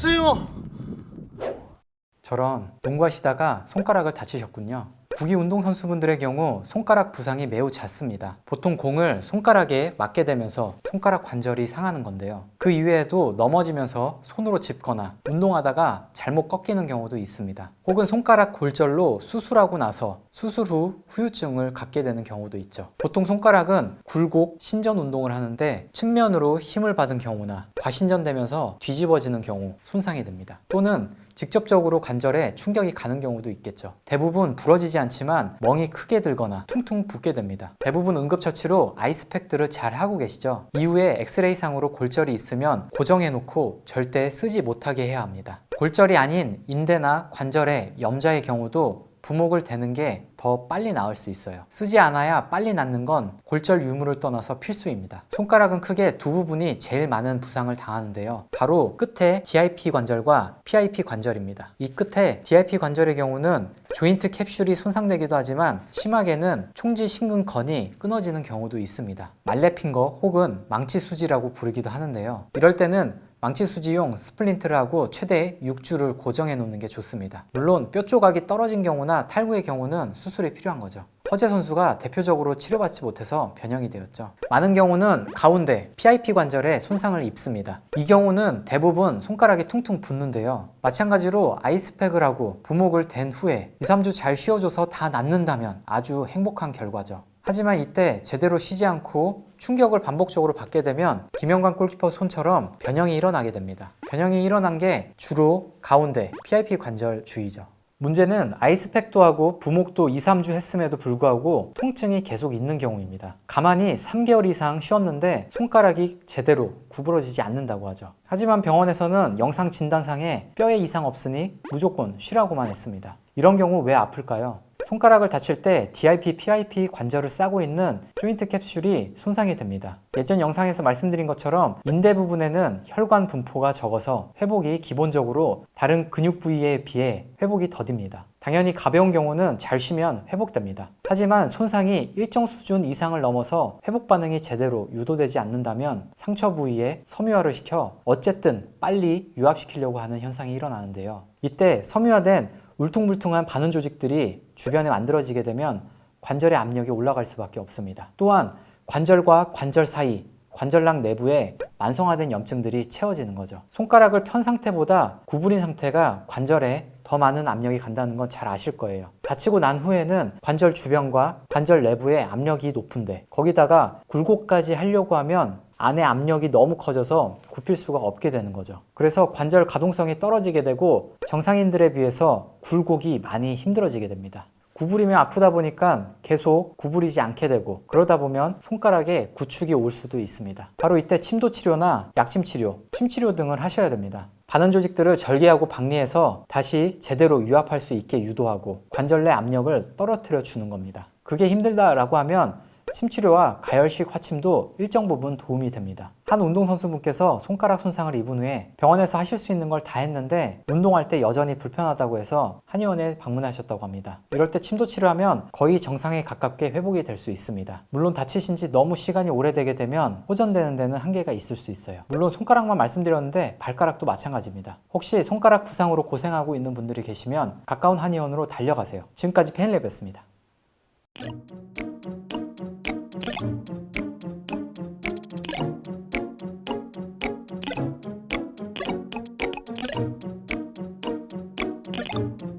주세요. 저런 농구하시다가 손가락을 다치셨군요. 구기 운동 선수분들의 경우 손가락 부상이 매우 잦습니다. 보통 공을 손가락에 맞게 되면서 손가락 관절이 상하는 건데요. 그 이외에도 넘어지면서 손으로 짚거나 운동하다가 잘못 꺾이는 경우도 있습니다. 혹은 손가락 골절로 수술하고 나서 수술 후 후유증을 갖게 되는 경우도 있죠. 보통 손가락은 굴곡 신전 운동을 하는데 측면으로 힘을 받은 경우나 과신전되면서 뒤집어지는 경우 손상이 됩니다. 또는 직접적으로 관절에 충격이 가는 경우도 있겠죠. 대부분 부러지지 않지만 멍이 크게 들거나 퉁퉁 붓게 됩니다. 대부분 응급처치로 아이스팩들을 잘 하고 계시죠. 이후에 엑스레이상으로 골절이 있 으면 고정해 놓고 절대 쓰지 못하게 해야 합니다. 골절이 아닌 인대나 관절에 염자의 경우도 부목을 대는 게 더 빨리 나을 수 있어요. 쓰지 않아야 빨리 낫는 건 골절 유무를 떠나서 필수입니다. 손가락은 크게 두 부분이 제일 많은 부상을 당하는데요. 바로 끝에 DIP 관절과 PIP 관절입니다. 이 끝에 DIP 관절의 경우는 조인트 캡슐이 손상되기도 하지만 심하게는 총지 심근건이 끊어지는 경우도 있습니다. 말레핑거 혹은 망치 수지라고 부르기도 하는데요. 이럴 때는 망치 수지용 스플린트를 하고 최대 6주를 고정해 놓는 게 좋습니다. 물론 뼈 조각이 떨어진 경우나 탈구의 경우는 수술이 필요한 거죠. 허재 선수가 대표적으로 치료받지 못해서 변형이 되었죠. 많은 경우는 가운데 PIP 관절에 손상을 입습니다. 이 경우는 대부분 손가락이 퉁퉁 붓는데요. 마찬가지로 아이스팩을 하고 부목을 댄 후에 2, 3주 잘 쉬어줘서 다 낫는다면 아주 행복한 결과죠. 하지만 이때 제대로 쉬지 않고 충격을 반복적으로 받게 되면 김영관 골키퍼 손처럼 변형이 일어나게 됩니다. 변형이 일어난 게 주로 가운데 PIP 관절 주의죠. 문제는 아이스팩도 하고 부목도 2, 3주 했음에도 불구하고 통증이 계속 있는 경우입니다. 가만히 3개월 이상 쉬었는데 손가락이 제대로 구부러지지 않는다고 하죠. 하지만 병원에서는 영상 진단상에 뼈에 이상 없으니 무조건 쉬라고만 했습니다. 이런 경우 왜 아플까요? 손가락을 다칠 때 DIP, PIP 관절을 싸고 있는 조인트 캡슐이 손상이 됩니다. 예전 영상에서 말씀드린 것처럼 인대 부분에는 혈관 분포가 적어서 회복이 기본적으로 다른 근육 부위에 비해 회복이 더딥니다. 당연히 가벼운 경우는 잘 쉬면 회복됩니다. 하지만 손상이 일정 수준 이상을 넘어서 회복 반응이 제대로 유도되지 않는다면 상처 부위에 섬유화를 시켜 어쨌든 빨리 유합시키려고 하는 현상이 일어나는데요. 이때 섬유화된 울퉁불퉁한 반응 조직들이 주변에 만들어지게 되면 관절의 압력이 올라갈 수밖에 없습니다. 또한 관절과 관절 사이, 관절낭 내부에 만성화된 염증들이 채워지는 거죠. 손가락을 편 상태보다 구부린 상태가 관절에 더 많은 압력이 간다는 건 잘 아실 거예요. 다치고 난 후에는 관절 주변과 관절 내부에 압력이 높은데 거기다가 굴곡까지 하려고 하면 안에 압력이 너무 커져서 굽힐 수가 없게 되는 거죠. 그래서 관절 가동성이 떨어지게 되고 정상인들에 비해서 굴곡이 많이 힘들어지게 됩니다. 구부리면 아프다 보니까 계속 구부리지 않게 되고 그러다 보면 손가락에 구축이 올 수도 있습니다. 바로 이때 침도 치료나 약침 치료, 침 치료 등을 하셔야 됩니다. 반응 조직들을 절개하고 박리해서 다시 제대로 유합할 수 있게 유도하고 관절 내 압력을 떨어뜨려 주는 겁니다. 그게 힘들다라고 하면 침치료와 가열식 화침도 일정 부분 도움이 됩니다. 한 운동선수분께서 손가락 손상을 입은 후에 병원에서 하실 수 있는 걸 다 했는데 운동할 때 여전히 불편하다고 해서 한의원에 방문하셨다고 합니다. 이럴 때 침도 치료하면 거의 정상에 가깝게 회복이 될 수 있습니다. 물론 다치신 지 너무 시간이 오래되게 되면 호전되는 데는 한계가 있을 수 있어요. 물론 손가락만 말씀드렸는데 발가락도 마찬가지입니다. 혹시 손가락 부상으로 고생하고 있는 분들이 계시면 가까운 한의원으로 달려가세요. 지금까지 펜랩이었습니다. you